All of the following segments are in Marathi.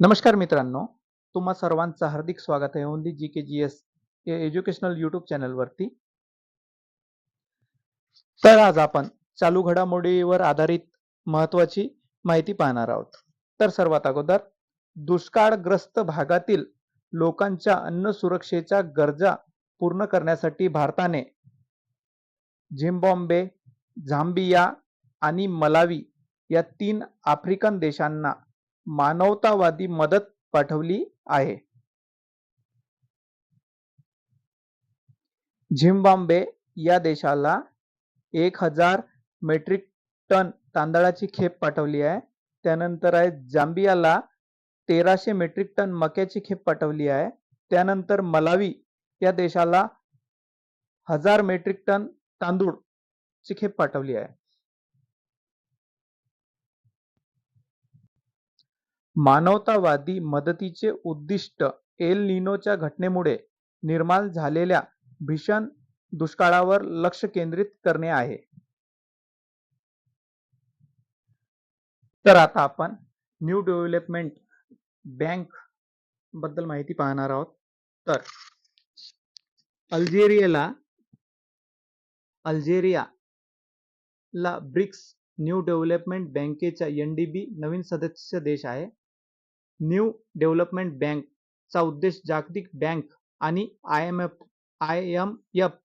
नमस्कार मित्रांनो तुम्हा सर्वांचं हार्दिक स्वागत आहे only G K G S educational YouTube चॅनलवरती. तर आज आपण चालू घडामोडीवर आधारित महत्वाची माहिती पाहणार आहोत. तर सर्वात अगोदर दुष्काळग्रस्त भागातील लोकांच्या अन्न सुरक्षेच्या गरजा पूर्ण करण्यासाठी भारताने झिम्बॉम्बे झांबिया आणि मलावी या तीन आफ्रिकन देशांना मानवतावादी मदत पाठवली आहे. झिम्बाब्वे या देशाला एक हजार मेट्रिक टन तांदळाची खेप पाठवली आहे. त्यानंतर आहे जांबियाला तेराशे मेट्रिक टन मक्याची खेप पाठवली आहे. त्यानंतर मलावी या देशाला हजार मेट्रिक टन तांदूळ ची खेप पाठवली आहे. मानवतावादी मदतीचे उद्दिष्ट एल निनोच्या घटनेमुळे निर्माण झालेल्या भीषण दुष्काळावर लक्ष केंद्रित करणे आहे. तर आता आपण न्यू डेव्हलपमेंट बँकबद्दल माहिती पाहणार आहोत. तर अल्जेरियाला अल्जेरिया ला ब्रिक्स न्यू डेव्हलपमेंट बँकेच्या एनडीबी नवीन सदस्य देश आहे. न्यू डेव्हलपमेंट बँक चा उद्देश जागतिक बँक आणि I M F I M F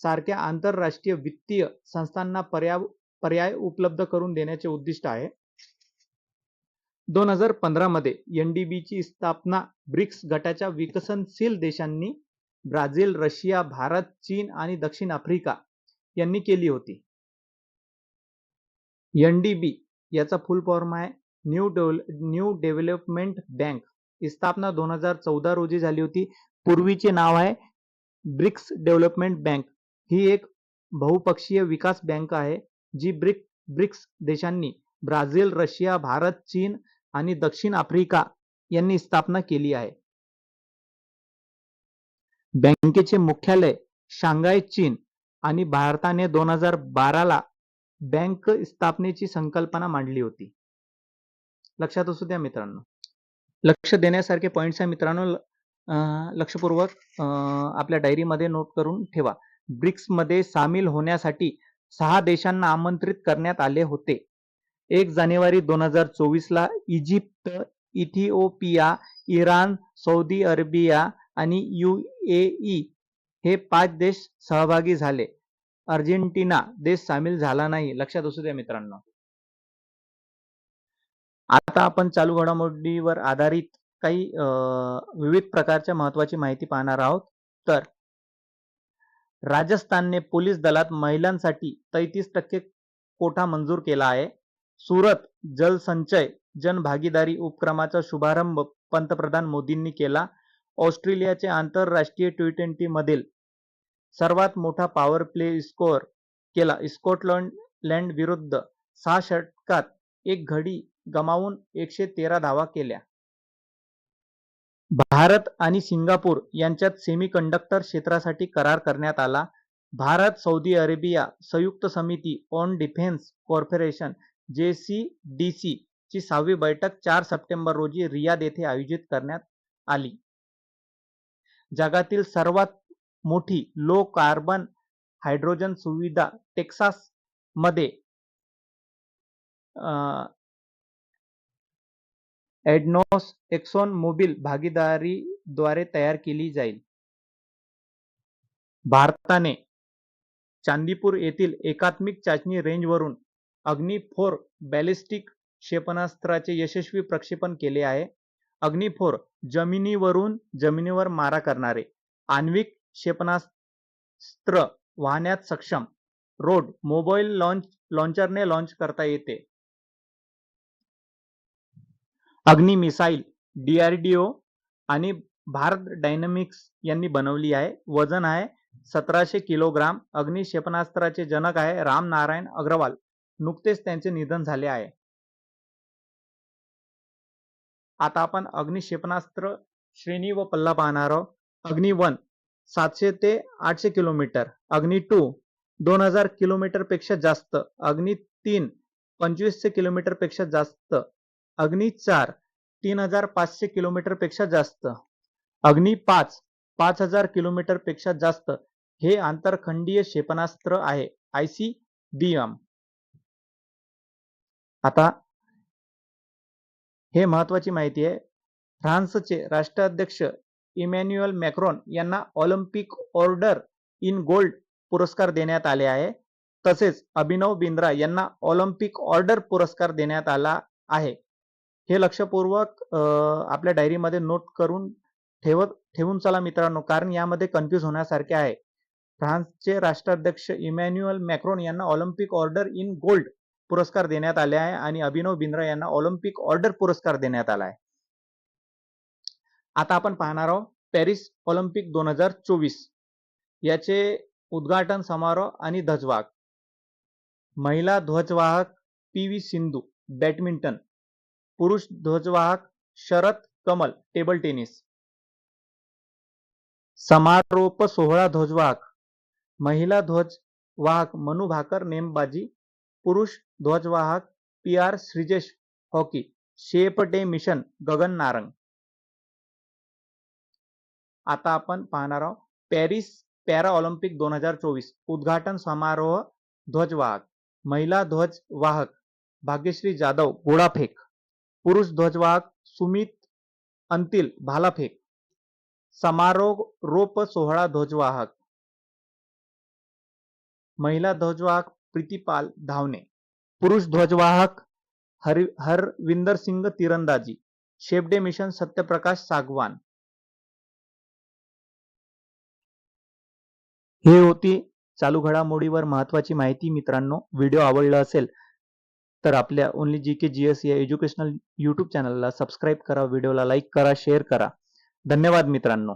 सारख्या आंतरराष्ट्रीय वित्तीय संस्थांना पर्याव पर्याय उपलब्ध करून देण्याचे उद्दिष्ट आहे. दोन हजार पंधरामध्ये एन डी बीची स्थापना ब्रिक्स गटाच्या विकसनशील देशांनी ब्राझील रशिया भारत चीन आणि दक्षिण आफ्रिका यांनी केली होती. एनडीबी याचा फुल फॉर्म आहे. न्यू न्यू डेव्हलपमेंट बँक स्थापना दोन हजार चौदा रोजी झाली होती. पूर्वीचे नाव आहे ब्रिक्स डेव्हलपमेंट बँक. ही एक बहुपक्षीय विकास बँक आहे जी ब्रिक ब्रिक्स देशांनी ब्राझील रशिया भारत चीन आणि दक्षिण आफ्रिका यांनी स्थापना केली आहे. बँकेचे मुख्यालय शांघाय चीन आणि भारताने दोन हजार बाराला बँक स्थापनेची संकल्पना मांडली होती. लक्षात असू द्या मित्रांनो. लक्ष देण्यासारखे पॉईंट्स आहे मित्रांनो लक्षपूर्वक आपल्या डायरीमध्ये नोट करून ठेवा. ब्रिक्समध्ये सामील होण्यासाठी सहा देशांना आमंत्रित करण्यात आले होते. एक जानेवारी दोन हजार चोवीसला Egypt Ethiopia Iran Saudi Arabia आणि यू ए ई हे पाच देश सहभागी झाले. अर्जेंटिना देश सामील झाला नाही. लक्षात असू द्या मित्रांनो. आता आपण चालू घडामोडीवर आधारित काही विविध प्रकारच्या महत्वाची माहिती पाहणार आहोत. तर राजस्थानने पोलीस दलात महिलांसाठी तैतीस टक्के कोठा मंजूर केला आहे. सुरत जलसंचय जनभागीदारी उपक्रमाचा शुभारंभ पंतप्रधान मोदींनी केला. ऑस्ट्रेलियाचे आंतरराष्ट्रीय टी ट्वेंटी मधील सर्वात मोठा पॉवर प्ले स्कोअर केला. स्कॉटलंड लँड विरुद्ध सहा षटकात एक घडी गमावून एकशे तेरा धावा केल्या. भारत आणि सिंगापूर यांच्यात सेमीकंडक्टर क्षेत्रासाठी करार करण्यात आला. भारत सौदी अरेबिया संयुक्त समिती ऑन डिफेन्स कॉर्पोरेशन जेसीडीसी ची सहावी बैठक चार सप्टेंबर रोजी रियाद येथे आयोजित करण्यात आली. जगातील सर्वात मोठी लो कार्बन हायड्रोजन सुविधा टेक्सासमध्ये ॲडनॉस एक्सॉन मोबिल भागीदारीद्वारे तयार केली जाईल. भारताने चांदीपूर येथील एकात्मिक चाचणी रेंजवरून अग्नी फोर बॅलिस्टिक क्षेपणास्त्राचे यशस्वी प्रक्षेपण केले आहे. अग्नी फोर जमिनीवरून जमिनीवर मारा करणारे आण्विक क्षेपणास्त्र वाहण्यात सक्षम. रोड मोबाईल लॉन्च लॉन्चरने लॉन्च करता येते. अग्नी मिसाईल डीआरडीओ आणि भारत डायनॅमिक्स यांनी बनवली आहे. वजन आहे सतराशे किलोग्राम. अग्नि क्षेपणास्त्राचे जनक आहे राम नारायण अग्रवाल. नुकतेच त्यांचे निधन झाले आहे. आता आपण अग्नि क्षेपणास्त्र श्रेणी व पल्ला पाहणार आहोत. अग्नि वन सातशे ते आठशे किलोमीटर. अग्नि टू दोन हजार किलोमीटरपेक्षा जास्त. अग्नि तीन पंचवीसशे किलोमीटरपेक्षा जास्त. अग्नि चार तीन हजार पाचशे किलोमीटरपेक्षा जास्त. अग्नी पाच पाच हजार किलोमीटरपेक्षा जास्त. हे आंतरखंडीय क्षेपणास्त्र आहे. I C B M. आता हे महत्वाची माहिती आहे. फ्रान्सचे राष्ट्राध्यक्ष इमॅन्युअल मॅक्रॉन यांना ऑलिम्पिक ऑर्डर इन गोल्ड पुरस्कार देण्यात आले आहे. तसेच अभिनव बिंद्रा यांना ऑलिम्पिक ऑर्डर पुरस्कार देण्यात आला आहे. हे लक्षपूर्वक आपल्या डायरीमध्ये नोट करून ठेवत ठेवून चला मित्रांनो कारण यामध्ये कन्फ्यूज होण्यासारखे आहे. फ्रान्सचे राष्ट्राध्यक्ष इमॅन्युअल मॅक्रोन यांना ऑलिम्पिक ऑर्डर इन गोल्ड पुरस्कार देण्यात आले आहे आणि अभिनव बिंद्रा यांना ऑलिम्पिक ऑर्डर पुरस्कार देण्यात आला आहे. आता आपण पाहणार आहोत पॅरिस ऑलिम्पिक दोन हजार चोवीस. याचे उद्घाटन समारोह आणि ध्वजवाहक. महिला ध्वजवाहक पी व्ही सिंधू बॅडमिंटन. पुरुष ध्वजवाहक शरद कमल टेबल टेनिस. समारोप सोहळा ध्वजवाहक. महिला ध्वज वाहक मनु भाकर नेमबाजी. पुरुष ध्वजवाहक P R Sreejesh hockey. Chef de mission Gagan Narang. आता आपण पाहणार आहोत पॅरिस पॅरा ऑलिम्पिक दोन हजार चोवीस उद्घाटन समारोह ध्वजवाहक. महिला ध्वज वाहक भाग्यश्री जाधव गोळाफेक पुरुष ध्वजवाहक सुमित अंतिल भालाफेक समारोह रोप सोहळा ध्वजवाहक महिला ध्वजवाहक प्रीतिपाल धावणे पुरुष ध्वजवाहक हरि हरविंदर सिंग तिरंदाजी chef de mission Satyaprakash Sangwan. हे होती चालू घडामोडीवर महत्वाची माहिती. मित्रांनो व्हिडिओ आवडला असेल तर आपल्या only G K G S या एज्युकेशनल यूट्यूब चॅनलला सबस्क्राईब करा व्हिडिओला लाईक करा शेअर करा. धन्यवाद मित्रांनो.